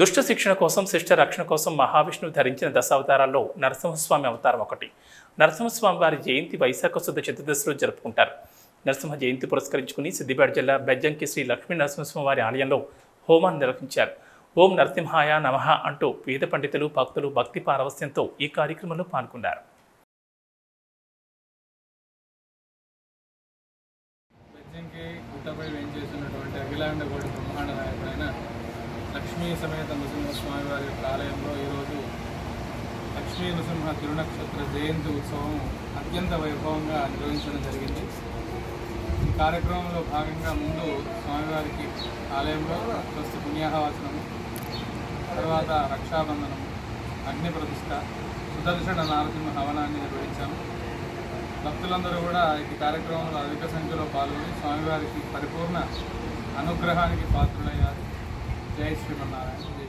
దుష్ట శిక్షణ కోసం శిష్ట రక్షణ కోసం మహావిష్ణువు ధరించిన దశావతారాల్లో నరసింహస్వామి అవతారం ఒకటి. నరసింహస్వామి వారి జయంతి వైశాఖ శుద్ధ చతుర్దశిలో జరుపుకుంటారు. నరసింహ జయంతి పురస్కరించుకుని సిద్దిపేట జిల్లా బెజ్జంకి శ్రీ లక్ష్మీ నరసింహస్వామి వారి ఆలయంలో హోమాన్ని నిర్వహించారు. ఓం నరసింహాయ నమః అంటూ వేద పండితులు భక్తులు భక్తి పారవస్యంతో ఈ కార్యక్రమంలో పాల్గొన్నారు. గుట్టపై వేయించేసినటువంటి అఖిలాండ కోటి బ్రహ్మాండ నాయకుడైన లక్ష్మీ సమేత నృసింహస్వామి వారి యొక్క ఆలయంలో ఈరోజు లక్ష్మీ నృసింహ తిరునక్షత్ర జయంతి ఉత్సవం అత్యంత వైభవంగా నిర్వహించడం జరిగింది. ఈ కార్యక్రమంలో భాగంగా ముందు స్వామివారికి ఆలయంలో స్వస్థ పుణ్యాహవాచనము తర్వాత రక్షాబంధనము అగ్ని ప్రతిష్ట సుదర్శన నారసింహ హవనాన్ని నిర్వహించాము. భక్తులందరూ కూడా ఈ కార్యక్రమంలో అధిక సంఖ్యలో పాల్గొని స్వామివారికి పరిపూర్ణ అనుగ్రహానికి పాత్రులయ్యారు. Jason, I'm not actually